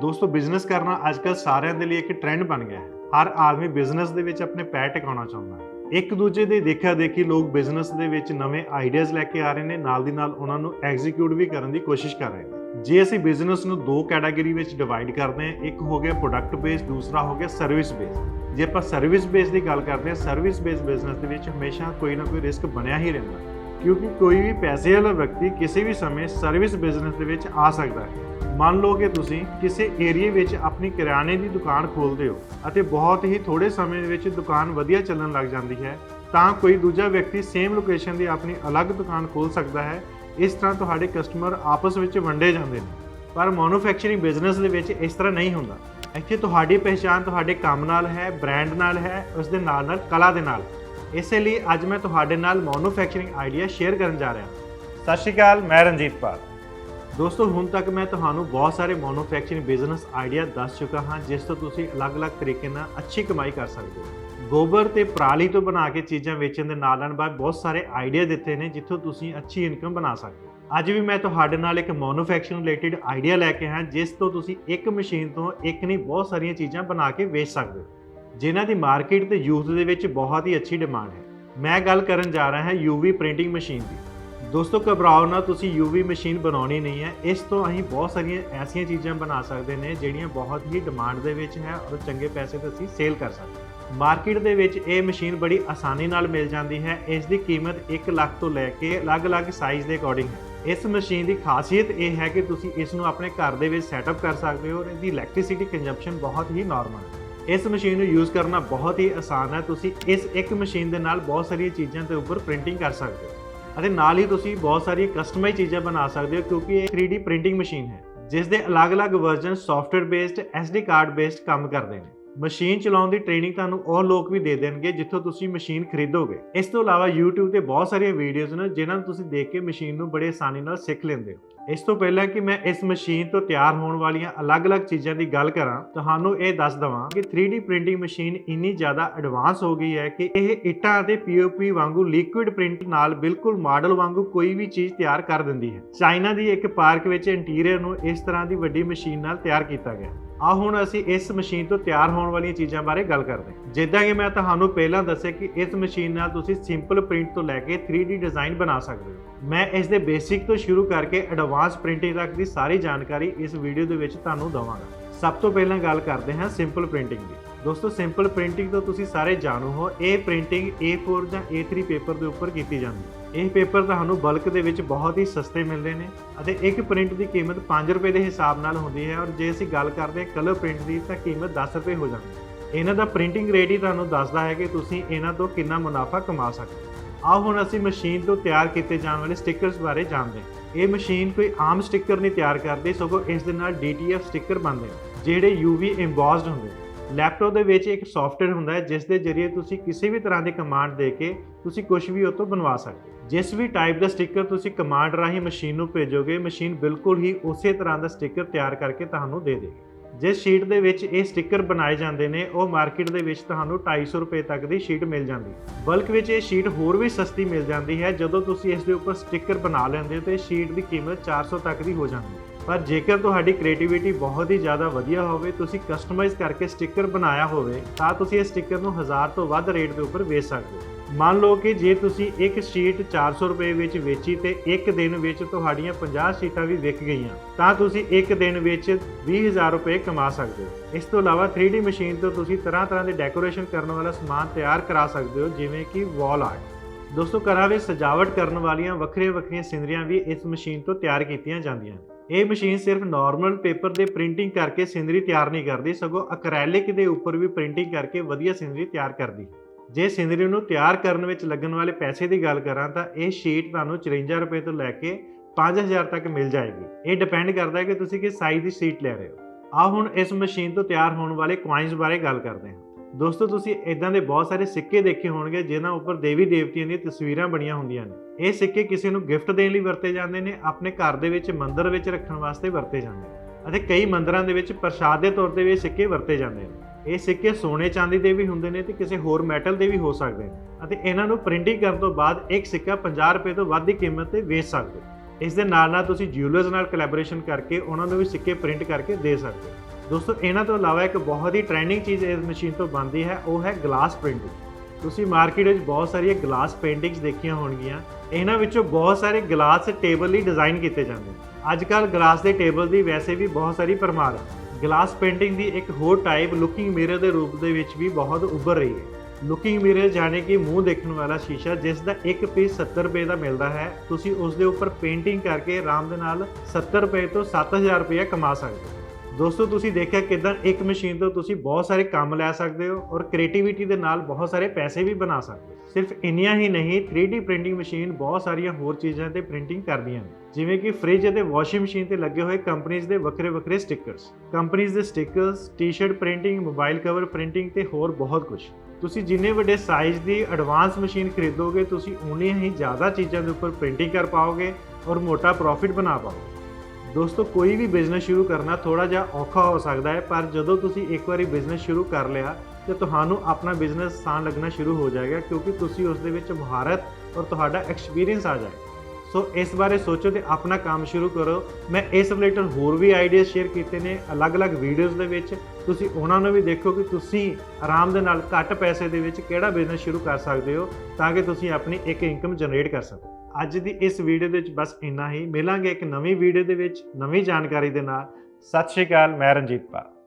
ਦੋਸਤੋ ਬਿਜ਼ਨਸ ਕਰਨਾ ਅੱਜਕੱਲ ਸਾਰਿਆਂ ਦੇ ਲਈ ਇੱਕ ਟ੍ਰੈਂਡ ਬਣ ਗਿਆ ਹੈ। ਹਰ ਆਦਮੀ ਬਿਜ਼ਨਸ ਦੇ ਵਿੱਚ ਆਪਣੇ ਪੈਰ ਟਿਕਾਉਣਾ ਚਾਹੁੰਦਾ ਹੈ। ਇੱਕ ਦੂਜੇ ਦੇ ਦੇਖਿਆ ਦੇਖੀ ਲੋਕ ਬਿਜ਼ਨਸ ਦੇ ਵਿੱਚ ਨਵੇਂ ਆਈਡੀਆਜ਼ ਲੈ ਕੇ ਆ ਰਹੇ ਨੇ, ਨਾਲ ਦੀ ਨਾਲ ਉਹਨਾਂ ਨੂੰ ਐਗਜ਼ੀਕਿਊਟ ਵੀ ਕਰਨ ਦੀ ਕੋਸ਼ਿਸ਼ ਕਰ ਰਹੇ ਨੇ। ਜੇ ਅਸੀਂ ਬਿਜ਼ਨਸ ਨੂੰ ਦੋ ਕੈਟਾਗਰੀ ਵਿੱਚ ਡਿਵਾਈਡ ਕਰਦੇ ਹਾਂ, ਇੱਕ ਹੋ ਗਿਆ ਪ੍ਰੋਡਕਟ ਬੇਸਡ ਦੂਸਰਾ ਹੋ ਗਿਆ ਸਰਵਿਸ ਬੇਸਡ ਜੇ ਆਪਾਂ ਸਰਵਿਸ ਬੇਸ ਦੀ ਗੱਲ ਕਰਦੇ ਹਾਂ ਸਰਵਿਸ ਬੇਸ ਬਿਜ਼ਨਸ ਦੇ ਵਿੱਚ ਹਮੇਸ਼ਾ ਕੋਈ ਨਾ ਕੋਈ ਰਿਸਕ ਬਣਿਆ ਹੀ ਰਹਿੰਦਾ ਕਿਉਂਕਿ ਕੋਈ ਵੀ ਪੈਸੇ ਵਾਲਾ ਵਿਅਕਤੀ ਕਿਸੇ ਵੀ ਸਮੇਂ ਸਰਵਿਸ ਬਿਜ਼ਨਸ ਦੇ ਵਿੱਚ ਆ ਸਕਦਾ ਹੈ। ਮੰਨ ਲਓ ਕਿ ਤੁਸੀਂ, ਕਿਸੇ ਏਰੀਏ ਵਿੱਚ ਆਪਣੀ ਕਿਰਿਆਨੇ ਦੀ ਦੁਕਾਨ ਖੋਲਦੇ ਹੋ ਅਤੇ ਬਹੁਤ ਹੀ ਥੋੜੇ ਸਮੇਂ ਵਿੱਚ ਦੁਕਾਨ ਵਧੀਆ ਚੱਲਣ ਲੱਗ ਜਾਂਦੀ ਹੈ, ਤਾਂ ਕੋਈ ਦੂਜਾ ਵਿਅਕਤੀ ਸੇਮ ਲੋਕੇਸ਼ਨ ਦੀ ਆਪਣੀ ਅਲੱਗ ਦੁਕਾਨ ਖੋਲ ਸਕਦਾ ਹੈ। ਇਸ ਤਰ੍ਹਾਂ ਤੁਹਾਡੇ ਕਸਟਮਰ ਆਪਸ ਵਿੱਚ ਵੰਡੇ ਜਾਂਦੇ ਨੇ। ਪਰ ਮੈਨੂਫੈਕਚਰਿੰਗ ਬਿਜ਼ਨਸ ਦੇ ਵਿੱਚ ਇਸ ਤਰ੍ਹਾਂ ਨਹੀਂ ਹੁੰਦਾ। ਇੱਥੇ ਤੁਹਾਡੀ ਪਹਿਚਾਣ ਤੁਹਾਡੇ ਕੰਮ ਨਾਲ ਹੈ ਬ੍ਰਾਂਡ ਨਾਲ ਹੈ ਉਸ ਦੇ ਨਾਲ ਨਾਲ ਕਲਾ ਦੇ ਨਾਲ। ਇਸੇ ਲਈ ਅੱਜ ਮੈਂ ਤੁਹਾਡੇ ਨਾਲ ਮੈਨੂਫੈਕਚਰਿੰਗ ਆਈਡੀਆ ਸ਼ੇਅਰ ਕਰਨ ਜਾ ਰਿਹਾ। ਹਾਂ ਸਤਿ ਸ਼੍ਰੀ ਅਕਾਲ, ਮੈਂ ਰਣਜੀਤ ਪਾਲ। ਦੋਸਤੋ, ਹੁਣ ਤੱਕ ਮੈਂ ਤੁਹਾਨੂੰ ਬਹੁਤ ਸਾਰੇ ਮੈਨੂਫੈਕਚਰਿੰਗ ਬਿਜ਼ਨਸ ਆਈਡੀਆ ਦੱਸ ਚੁੱਕਾ ਹਾਂ, ਜਿਸ ਤੋਂ ਤੁਸੀਂ ਅਲੱਗ-ਅਲੱਗ ਤਰੀਕੇ ਨਾਲ ਅੱਛੀ ਕਮਾਈ ਕਰ ਸਕਦੇ ਹੋ। ਗੋਬਰ ਤੇ ਪਰਾਲੀ ਤੋਂ ਬਣਾ ਕੇ ਚੀਜ਼ਾਂ ਵੇਚਣ ਦੇ ਨਾਲ ਨਾਲ ਬਾਅਦ ਬਹੁਤ ਸਾਰੇ ਆਈਡੀਆ ਦਿੱਤੇ ਨੇ, ਜਿੱਥੋਂ ਤੁਸੀਂ ਅੱਛੀ ਇਨਕਮ ਬਣਾ ਸਕਦੇ ਹੋ। ਅੱਜ ਵੀ ਮੈਂ ਤੁਹਾਡੇ ਨਾਲ ਇੱਕ ਮੈਨੂਫੈਕਚਰਿੰਗ ਰਿਲੇਟਡ ਆਈਡੀਆ ਲੈ ਕੇ ਹਾਂ ਜਿਸ ਤੋਂ ਤੁਸੀਂ ਇੱਕ ਮਸ਼ੀਨ ਤੋਂ ਇੱਕ ਨਹੀਂ, ਬਹੁਤ ਸਾਰੀਆਂ ਚੀਜ਼ਾਂ ਬਣਾ ਕੇ ਵੇਚ ਸਕਦੇ ਹੋ। ਜਿਨ੍ਹਾਂ ਦੀ ਮਾਰਕੀਟ ਤੇ ਯੂਥ ਦੇ ਵਿੱਚ ਬਹੁਤ ਹੀ ਅੱਛੀ ਡਿਮਾਂਡ ਹੈ। ਮੈਂ ਗੱਲ ਕਰਨ ਜਾ ਰਿਹਾ ਹਾਂ UV ਪ੍ਰਿੰਟਿੰਗ ਮਸ਼ੀਨ ਦੀ। ਦੋਸਤੋ, ਘਬਰਾਓ ਨਾ, ਤੁਸੀਂ UV ਮਸ਼ੀਨ ਬਣਾਉਣੀ ਨਹੀਂ ਹੈ। ਇਸ ਤੋਂ ਅਸੀਂ ਬਹੁਤ ਸਾਰੀਆਂ ਐਸੀਆਂ ਚੀਜ਼ਾਂ ਬਣਾ ਸਕਦੇ ਨੇ, ਜਿਹੜੀਆਂ ਬਹੁਤ ਹੀ ਡਿਮਾਂਡ ਦੇ ਵਿੱਚ ਹੈ ਔਰ ਚੰਗੇ ਪੈਸੇ ਤੇ ਅਸੀਂ ਸੇਲ ਕਰ ਸਕਦੇ ਹਾਂ। ਮਾਰਕੀਟ ਦੇ ਵਿੱਚ ਇਹ ਮਸ਼ੀਨ ਬੜੀ ਆਸਾਨੀ ਨਾਲ ਮਿਲ ਜਾਂਦੀ ਹੈ। ਇਸ ਦੀ ਕੀਮਤ 1 ਲੱਖ ਤੋਂ ਲੈ ਕੇ ਅਲੱਗ-ਅਲੱਗ ਸਾਈਜ਼ ਦੇ ਅਕੋਰਡਿੰਗ ਹੈ। ਇਸ ਮਸ਼ੀਨ ਦੀ ਖਾਸੀਅਤ ਇਹ ਹੈ ਕਿ ਤੁਸੀਂ ਇਸ ਨੂੰ ਆਪਣੇ ਘਰ ਦੇ ਵਿੱਚ ਸੈਟਅਪ ਕਰ ਸਕਦੇ ਹੋ ਔਰ ਇਸ ਦੀ ਇਲੈਕਟ੍ਰਿਸਿਟੀ ਕੰਜ਼ੰਪਸ਼ਨ ਬਹੁਤ ਹੀ ਨਾਰਮਲ ਹੈ। ਇਸ ਮਸ਼ੀਨ ਨੂੰ ਯੂਜ਼ ਕਰਨਾ ਬਹੁਤ ਹੀ ਆਸਾਨ ਹੈ। ਤੁਸੀਂ ਇਸ ਇੱਕ ਮਸ਼ੀਨ ਦੇ ਨਾਲ ਬਹੁਤ ਸਾਰੀਆਂ ਚੀਜ਼ਾਂ ਦੇ ਉੱਪਰ ਪ੍ਰਿੰਟਿੰਗ ਕਰ ਸਕਦੇ ਹੋ। ਅਤੇ ਨਾਲ ਹੀ ਤੁਸੀਂ ਬਹੁਤ ਸਾਰੀਆਂ ਕਸਟਮਾਈਜ਼ ਚੀਜ਼ਾਂ ਬਣਾ ਸਕਦੇ ਹੋ ਕਿਉਂਕਿ ਇਹ 3D ਪ੍ਰਿੰਟਿੰਗ ਮਸ਼ੀਨ ਹੈ ਜਿਸ ਦੇ ਅਲੱਗ-ਅਲੱਗ version software based SD card based ਕੰਮ ਕਰਦੇ ਨੇ। ਮਸ਼ੀਨ ਚਲਾਉਣ ਦੀ ਟ੍ਰੇਨਿੰਗ ਤੁਹਾਨੂੰ ਉਹ ਲੋਕ ਵੀ ਦੇ ਦੇਣਗੇ ਜਿੱਥੋਂ ਤੁਸੀਂ ਮਸ਼ੀਨ ਖਰੀਦੋਗੇ। ਇਸ ਤੋਂ ਇਲਾਵਾ YouTube ਤੇ ਬਹੁਤ ਸਾਰੀਆਂ ਵੀਡੀਓਜ਼ ਨੇ ਜਿਨ੍ਹਾਂ ਨੂੰ ਤੁਸੀਂ ਦੇਖ ਕੇ ਮਸ਼ੀਨ ਨੂੰ ਬੜੇ ਆਸਾਨੀ ਨਾਲ ਸਿੱਖ ਲੈਂਦੇ ਹੋ। ਇਸ ਤੋਂ ਪਹਿਲਾਂ ਕਿ ਮੈਂ ਇਸ ਮਸ਼ੀਨ ਤੋਂ ਤਿਆਰ ਹੋਣ ਵਾਲੀਆਂ ਅਲੱਗ-ਅਲੱਗ ਚੀਜ਼ਾਂ ਦੀ ਗੱਲ ਕਰਾਂ, ਤੁਹਾਨੂੰ ਇਹ ਦੱਸ ਦਵਾਂ ਕਿ 3D ਪ੍ਰਿੰਟਿੰਗ ਮਸ਼ੀਨ ਇੰਨੀ ਜ਼ਿਆਦਾ ਐਡਵਾਂਸ ਹੋ ਗਈ ਹੈ ਕਿ ਇਹ ਇੱਟਾਂ ਅਤੇ POP ਵਾਂਗੂ ਲਿਕੁਇਡ ਪ੍ਰਿੰਟ ਨਾਲ ਬਿਲਕੁਲ ਮਾਡਲ ਵਾਂਗੂ ਕੋਈ ਵੀ ਚੀਜ਼ ਤਿਆਰ ਕਰ ਦਿੰਦੀ ਹੈ। ਚਾਈਨਾ ਦੀ ਇੱਕ ਪਾਰਕ ਵਿੱਚ ਇੰਟੀਰੀਅਰ ਨੂੰ ਇਸ ਤਰ੍ਹਾਂ ਦੀ ਵੱਡੀ ਮਸ਼ੀਨ ਨਾਲ ਤਿਆਰ ਕੀਤਾ ਗਿਆ। ਆ ਹੁਣ ਅਸੀਂ ਇਸ ਮਸ਼ੀਨ ਤੋਂ ਤਿਆਰ ਹੋਣ ਵਾਲੀਆਂ ਚੀਜ਼ਾਂ ਬਾਰੇ ਗੱਲ ਕਰਦੇ ਹਾਂ। ਜਿੱਦਾਂ ਕਿ ਮੈਂ ਤੁਹਾਨੂੰ ਪਹਿਲਾਂ ਦੱਸਿਆ ਕਿ ਇਸ ਮਸ਼ੀਨ ਨਾਲ ਤੁਸੀਂ ਸਿੰਪਲ ਪ੍ਰਿੰਟ ਤੋਂ ਲੈ ਕੇ 3D ਡਿਜ਼ਾਈਨ ਬਣਾ ਸਕਦੇ ਹੋ। ਮੈਂ ਇਸ ਦੇ ਬੇਸਿਕ ਤੋਂ ਸ਼ੁਰੂ ਕਰਕੇ ਐਡਵਾਂਸ ਪ੍ਰਿੰਟਿੰਗ ਤੱਕ ਦੀ ਸਾਰੀ ਜਾਣਕਾਰੀ ਇਸ ਵੀਡੀਓ ਦੇ ਵਿੱਚ ਤੁਹਾਨੂੰ ਦਵਾਂਗਾ। ਸਭ ਤੋਂ ਪਹਿਲਾਂ ਗੱਲ ਕਰਦੇ ਹਾਂ ਸਿੰਪਲ ਪ੍ਰਿੰਟਿੰਗ ਦੀ। ਦੋਸਤੋ ਸਿੰਪਲ ਪ੍ਰਿੰਟਿੰਗ ਤੋਂ ਤੁਸੀਂ ਸਾਰੇ ਜਾਣੂ ਹੋ, ਇਹ ਪ੍ਰਿੰਟਿੰਗ A4 ਜਾਂ A3 ਪੇਪਰ ਦੇ ਉੱਪਰ ਕੀਤੀ ਜਾਂਦੀ ਹੈ। ਇਹ ਪੇਪਰ ਤੁਹਾਨੂੰ ਬਲਕ ਦੇ ਵਿੱਚ ਬਹੁਤ ਹੀ ਸਸਤੇ ਮਿਲਦੇ ਨੇ ਅਤੇ ਇੱਕ ਪ੍ਰਿੰਟ ਦੀ ਕੀਮਤ 5 ਰੁਪਏ ਦੇ ਹਿਸਾਬ ਨਾਲ ਹੁੰਦੀ ਹੈ ਔਰ ਜੇ ਅਸੀਂ ਗੱਲ ਕਰਦੇ ਹਾਂ ਕਲਰ ਪ੍ਰਿੰਟ ਦੀ ਤਾਂ ਕੀਮਤ 10 ਰੁਪਏ ਹੋ ਜਾਂਦੀ ਹੈ। ਇਹਨਾਂ ਦਾ ਪ੍ਰਿੰਟਿੰਗ ਰੇਟ ਹੀ ਤੁਹਾਨੂੰ ਦੱਸਦਾ ਹੈ ਕਿ ਤੁਸੀਂ ਇਹਨਾਂ ਤੋਂ ਕਿੰਨਾ ਮੁਨਾਫਾ ਕਮਾ ਸਕਦੇ ਹੋ। ਆਓ ਹੁਣ ਅਸੀਂ ਮਸ਼ੀਨ ਤੋਂ ਤਿਆਰ ਕੀਤੇ ਜਾਣ ਵਾਲੇ ਸਟickers ਬਾਰੇ ਜਾਣਦੇ ਹਾਂ। ਇਹ ਮਸ਼ੀਨ ਕੋਈ ਆਮ ਸਟicker ਨਹੀਂ ਤਿਆਰ ਕਰਦੀ, ਸਗੋਂ ਇਸ ਦੇ ਨਾਲ DTF ਸਟicker ਬਣਦੇ ਨੇ, ਜਿਹੜੇ UV embossed ਹੁੰਦੇ ਨੇ। ਲੈਪਟਾਪ ਦੇ ਵਿੱਚ ਇੱਕ ਸੌਫਟਵੇਅਰ ਹੁੰਦਾ ਹੈ, ਜਿਸ ਦੇ ਜ਼ਰੀਏ ਤੁਸੀਂ ਕਿਸੇ ਵੀ ਤਰ੍ਹਾਂ ਦੀ ਕਮਾਂਡ ਦੇ ਕੇ ਤੁਸੀਂ ਕੁਝ ਵੀ ਉਹ ਤੋਂ ਬਣਵਾ ਸਕਦੇ ਹੋ। ਜਿਸ ਵੀ ਟਾਈਪ ਦਾ ਸਟicker ਤੁਸੀਂ ਕਮਾਂਡ ਰਾਹੀਂ ਮਸ਼ੀਨ ਨੂੰ ਭੇਜੋਗੇ ਮਸ਼ੀਨ ਬਿਲਕੁਲ ਹੀ ਉਸੇ ਤਰ੍ਹਾਂ ਦਾ ਸਟicker ਤਿਆਰ ਕਰਕੇ ਤੁਹਾਨੂੰ ਦੇ ਦੇਗੀ। ਜਿਸ ਸ਼ੀਟ ਦੇ ਵਿੱਚ ਇਹ ਸਟicker ਬਣਾਏ ਜਾਂਦੇ ਨੇ, ਉਹ ਮਾਰਕੀਟ ਦੇ ਵਿੱਚ ਤੁਹਾਨੂੰ 250 ਰੁਪਏ ਤੱਕ ਦੀ ਸ਼ੀਟ ਮਿਲ ਜਾਂਦੀ ਹੈ। ਬਲਕ ਵਿੱਚ ਇਹ ਸ਼ੀਟ ਹੋਰ ਵੀ ਸਸਤੀ ਮਿਲ ਜਾਂਦੀ ਹੈ, ਜਦੋਂ ਤੁਸੀਂ ਇਸ ਦੇ ਉੱਪਰ ਸਟicker ਬਣਾ ਲੈਂਦੇ ਹੋ, ਤੇ ਸ਼ੀਟ ਦੀ ਕੀਮਤ 400 ਤੱਕ ਦੀ ਹੋ ਜਾਂਦੀ ਹੈ। ਪਰ ਜੇਕਰ ਤੁਹਾਡੀ ਕ੍ਰੀਏਟੀਵਿਟੀ ਬਹੁਤ ਹੀ ਜ਼ਿਆਦਾ ਵਧੀਆ ਹੋਵੇ, ਤੁਸੀਂ ਕਸਟਮਾਈਜ਼ ਕਰਕੇ ਸਟicker ਬਣਾਇਆ ਹੋਵੇ, ਤਾਂ ਤੁਸੀਂ ਇਸ ਸਟicker ਨੂੰ 1000 ਤੋਂ ਵੱਧ ਰੇਟ ਦੇ ਉੱਪਰ ਵੇਚ ਸਕਦੇ ਹੋ। ਮੰਨ ਲਓ ਕਿ ਜੇ ਤੁਸੀਂ ਇੱਕ ਸ਼ੀਟ 400 ਰੁਪਏ ਵਿੱਚ ਵੇਚੀ ਤੇ ਇੱਕ ਦਿਨ ਵਿੱਚ ਤੁਹਾਡੀਆਂ 50 ਸ਼ੀਟਾਂ ਵੀ ਵਿਕ ਗਈਆਂ, ਤਾਂ ਤੁਸੀਂ ਇੱਕ ਦਿਨ ਵਿੱਚ 20000 ਰੁਪਏ ਕਮਾ ਸਕਦੇ ਹੋ। ਇਸ ਤੋਂ ਇਲਾਵਾ 3D ਮਸ਼ੀਨ ਤੋਂ ਤੁਸੀਂ ਤਰ੍ਹਾਂ ਤਰ੍ਹਾਂ ਦੇ ਡੈਕੋਰੇਸ਼ਨ ਕਰਨ ਵਾਲਾ ਸਮਾਨ ਤਿਆਰ ਕਰਾ ਸਕਦੇ ਹੋ, ਜਿਵੇਂ ਕਿ ਵਾਲ ਆਰਟ ਦੋਸਤੋ, ਘਰਾਂ ਵਿੱਚ ਸਜਾਵਟ ਕਰਨ ਵਾਲੀਆਂ ਵੱਖਰੀਆਂ ਵੱਖਰੀਆਂ ਸਿਨਰੀਆਂ ਵੀ ਇਸ ਮਸ਼ੀਨ ਤੋਂ ਤਿਆਰ ਕੀਤੀਆਂ ਜਾਂਦੀਆਂ ਇਹ ਮਸ਼ੀਨ ਸਿਰਫ ਨਾਰਮਲ ਪੇਪਰ ਦੇ ਪ੍ਰਿੰਟਿੰਗ ਕਰਕੇ ਸਿਨਰੀ ਤਿਆਰ ਨਹੀਂ ਕਰਦੀ, ਸਗੋਂ ਅਕ੍ਰੈਲਿਕ ਦੇ ਉੱਪਰ ਵੀ ਪ੍ਰਿੰਟਿੰਗ ਕਰਕੇ ਵਧੀਆ ਸਿਨਰੀ ਤਿਆਰ ਕਰਦੀ। ਜੇ ਸਿਨਰੀ ਨੂੰ ਤਿਆਰ ਕਰਨ ਵਿੱਚ ਲੱਗਣ ਵਾਲੇ ਪੈਸੇ ਦੀ ਗੱਲ ਕਰਾਂ, ਤਾਂ ਇਹ ਸ਼ੀਟ ਤੁਹਾਨੂੰ 54 ਰੁਪਏ ਤੋਂ ਲੈ ਕੇ 5000 ਤੱਕ ਮਿਲ ਜਾਏਗੀ। ਇਹ ਡਿਪੈਂਡ ਕਰਦਾ ਹੈ ਕਿ ਤੁਸੀਂ ਕਿਸ ਸਾਈਜ਼ ਦੀ ਸ਼ੀਟ ਲੈ ਰਹੇ ਹੋ। ਆਓ ਹੁਣ ਇਸ ਮਸ਼ੀਨ ਤੋਂ ਤਿਆਰ ਹੋਣ ਵਾਲੇ ਕੁਆਇਨਸ ਬਾਰੇ ਗੱਲ ਕਰਦੇ ਹਾਂ। ਦੋਸਤੋ, ਤੁਸੀਂ ਇਦਾਂ ਦੇ ਬਹੁਤ ਸਾਰੇ ਸਿੱਕੇ ਦੇਖੇ ਹੋਣਗੇ ਜਿਨ੍ਹਾਂ ਉੱਪਰ ਦੇਵੀ ਦੇਵਤਿਆਂ ਦੀਆਂ ਤਸਵੀਰਾਂ ਬਣੀਆਂ ਹੁੰਦੀਆਂ ਨੇ। ਇਹ ਸਿੱਕੇ ਕਿਸੇ ਨੂੰ ਗਿਫਟ ਦੇਣ ਲਈ ਵਰਤੇ ਜਾਂਦੇ ਨੇ, ਆਪਣੇ ਘਰ ਦੇ ਵਿੱਚ ਮੰਦਿਰ ਵਿੱਚ ਰੱਖਣ ਵਾਸਤੇ ਵਰਤੇ ਜਾਂਦੇ ਨੇ ਅਤੇ ਕਈ ਮੰਦਿਰਾਂ ਦੇ ਵਿੱਚ ਪ੍ਰਸ਼ਾਦ ਦੇ ਤੌਰ ਤੇ ਵੀ ਇਹ ਸਿੱਕੇ ਵਰਤੇ ਜਾਂਦੇ ਨੇ। ਇਹ ਸਿੱਕੇ ਸੋਨੇ ਚਾਂਦੀ ਦੇ ਵੀ ਹੁੰਦੇ ਨੇ ਤੇ ਕਿਸੇ ਹੋਰ ਮੈਟਲ ਦੇ ਵੀ ਹੋ ਸਕਦੇ ਨੇ ਅਤੇ ਇਹਨਾਂ ਨੂੰ ਪ੍ਰਿੰਟਿੰਗ ਕਰਨ ਤੋਂ ਬਾਅਦ ਇੱਕ ਸਿੱਕਾ 50 ਰੁਪਏ ਤੋਂ ਵੱਧ ਦੀ ਕੀਮਤ ਤੇ ਵੇਚ ਸਕਦੇ ਹੋ। ਇਸ ਦੇ ਨਾਲ ਨਾਲ ਤੁਸੀਂ ਜਿਊਲਰਸ ਨਾਲ ਕੋਲੈਬੋਰੇਸ਼ਨ ਕਰਕੇ ਉਹਨਾਂ ਨੂੰ ਵੀ ਸਿੱਕੇ ਪ੍ਰਿੰਟ ਕਰਕੇ ਦੇ ਸਕਦੇ ਹੋ। ਦੋਸਤੋ, ਇਹਨਾਂ ਤੋਂ ਇਲਾਵਾ ਇੱਕ ਬਹੁਤ ਹੀ ਟ੍ਰੈਂਡਿੰਗ ਚੀਜ਼ ਇਸ ਮਸ਼ੀਨ ਤੋਂ ਬਣਦੀ ਹੈ, ਉਹ ਹੈ ਗਲਾਸ ਪ੍ਰਿੰਟਿੰਗ ਤੁਸੀਂ ਮਾਰਕੀਟ ਵਿੱਚ ਬਹੁਤ ਸਾਰੀਆਂ ਗਲਾਸ ਪੇਂਟਿੰਗਸ ਦੇਖੀਆਂ ਹੋਣਗੀਆਂ। ਇਹਨਾਂ ਵਿੱਚੋਂ ਬਹੁਤ ਸਾਰੇ ਗਲਾਸ ਟੇਬਲ ਲਈ ਡਿਜ਼ਾਈਨ ਕੀਤੇ ਜਾਂਦੇ ਨੇ। ਅੱਜ ਕੱਲ ਗਲਾਸ ਦੇ ਟੇਬਲ ਦੀ ਵੈਸੇ ਵੀ ਬਹੁਤ ਸਾਰੀ ਪਰਮਾਰ ਹੈ ਗਲਾਸ ਪੇਂਟਿੰਗ ਦੀ ਇੱਕ ਹੋਰ ਟਾਈਪ ਲੁਕਿੰਗ ਮਿਰਰ ਦੇ ਰੂਪ ਦੇ ਵਿੱਚ ਵੀ ਬਹੁਤ ਉੱਭਰ ਰਹੀ ਹੈ। ਲੁਕਿੰਗ ਮਿਰਰ ਜਾਣੇ ਕਿ ਮੂੰਹ ਦੇਖਣ ਵਾਲਾ ਸ਼ੀਸ਼ਾ, ਜਿਸ ਦਾ ਇੱਕ ਪੀਸ 70 ਰੁਪਏ ਦਾ ਮਿਲਦਾ ਹੈ। ਤੁਸੀਂ ਉਸ ਦੇ ਉੱਪਰ ਪੇਂਟਿੰਗ ਕਰਕੇ ਆਰਾਮ ਦੇ ਨਾਲ 70 ਰੁਪਏ ਤੋਂ 7000 ਰੁਪਏ ਕਮਾ ਸਕਦੇ ਹੋ। ਦੋਸਤੋ, ਤੁਸੀਂ ਦੇਖਿਆ ਕਿਦਾਂ ਇੱਕ ਮਸ਼ੀਨ ਤੋਂ ਤੁਸੀਂ ਬਹੁਤ ਸਾਰੇ ਕੰਮ ਲੈ ਸਕਦੇ ਹੋ ਔਰ ਕ੍ਰੀਏਟੀਵਿਟੀ ਦੇ ਨਾਲ ਬਹੁਤ ਸਾਰੇ ਪੈਸੇ ਵੀ ਬਣਾ ਸਕਦੇ ਹੋ। ਸਿਰਫ ਇੰਨੀਆਂ ਹੀ ਨਹੀਂ 3D ਪ੍ਰਿੰਟਿੰਗ ਮਸ਼ੀਨ ਬਹੁਤ ਸਾਰੀਆਂ ਹੋਰ ਚੀਜ਼ਾਂ ਤੇ ਪ੍ਰਿੰਟਿੰਗ ਕਰਦੀਆਂ ਨੇ। ਜਿਵੇਂ ਕਿ ਫ੍ਰਿਜ ਅਤੇ ਵਾਸ਼ਿੰਗ ਮਸ਼ੀਨ ਤੇ ਲੱਗੇ ਹੋਏ ਕੰਪਨੀਆਂ ਦੇ ਵੱਖਰੇ ਵੱਖਰੇ ਸਟickers ਕੰਪਨੀਆਂ ਦੇ stickers T-shirt printing mobile cover printing ਤੇ ਹੋਰ ਬਹੁਤ ਕੁਝ ਤੁਸੀਂ ਜਿੰਨੇ ਵੱਡੇ ਸਾਈਜ਼ ਦੀ ਐਡਵਾਂਸ ਮਸ਼ੀਨ ਖਰੀਦੋਗੇ, ਤੁਸੀਂ ਉਨੀਆਂ ਹੀ ਜ਼ਿਆਦਾ ਚੀਜ਼ਾਂ ਦੇ ਉੱਪਰ ਪ੍ਰਿੰਟਿੰਗ ਕਰ ਪਾਓਗੇ ਔਰ ਮੋਟਾ ਪ੍ਰੋਫਿਟ ਬਣਾ ਪਾਓਗੇ। ਦੋਸਤੋ, ਕੋਈ ਵੀ ਬਿਜ਼ਨਸ ਸ਼ੁਰੂ ਕਰਨਾ ਥੋੜਾ ਜਿਹਾ ਔਖਾ ਹੋ ਸਕਦਾ ਹੈ, ਪਰ ਜਦੋਂ ਤੁਸੀਂ ਇੱਕ ਵਾਰੀ ਬਿਜ਼ਨਸ ਸ਼ੁਰੂ ਕਰ ਲਿਆ, ਤੇ ਤੁਹਾਨੂੰ ਆਪਣਾ ਬਿਜ਼ਨਸ ਆਸਾਨ ਲੱਗਣਾ ਸ਼ੁਰੂ ਹੋ ਜਾਏਗਾ, ਕਿਉਂਕਿ ਤੁਸੀਂ ਉਸ ਦੇ ਵਿੱਚ ਮਹਾਰਤ ਔਰ ਤੁਹਾਡਾ ਐਕਸਪੀਰੀਅੰਸ ਆ ਜਾਏ ਸੋ, ਇਸ ਬਾਰੇ ਸੋਚੋ ਤੇ ਆਪਣਾ ਕੰਮ ਸ਼ੁਰੂ ਕਰੋ। ਮੈਂ ਇਸ ਰਿਲੇਟਡ ਹੋਰ ਵੀ ਆਈਡੀਆਜ਼ ਸ਼ੇਅਰ ਕੀਤੇ ਨੇ ਅਲੱਗ-ਅਲੱਗ ਵੀਡੀਓਜ਼ ਦੇ ਵਿੱਚ। ਤੁਸੀਂ ਉਹਨਾਂ ਨੂੰ ਵੀ ਦੇਖੋ ਕਿ ਤੁਸੀਂ ਆਰਾਮ ਦੇ ਨਾਲ ਘੱਟ ਪੈਸੇ ਦੇ ਵਿੱਚ ਕਿਹੜਾ ਬਿਜ਼ਨਸ ਸ਼ੁਰੂ ਕਰ ਸਕਦੇ ਹੋ, ਤਾਂ ਕਿ ਤੁਸੀਂ ਆਪਣੀ ਇੱਕ ਇਨਕਮ ਜਨਰੇਟ ਕਰ ਸਕੋ। ਅੱਜ ਦੀ ਇਸ ਵੀਡੀਓ ਦੇ ਵਿੱਚ ਬਸ ਇੰਨਾ ਹੀ। ਮਿਲਾਂਗੇ ਇੱਕ ਨਵੀਂ ਵੀਡੀਓ ਦੇ ਵਿੱਚ ਨਵੀਂ ਜਾਣਕਾਰੀ ਦੇ ਨਾਲ। ਸਤਿ ਸ਼੍ਰੀ ਅਕਾਲ, ਮੈਂ ਰਣਜੀਤ ਪਾਲ।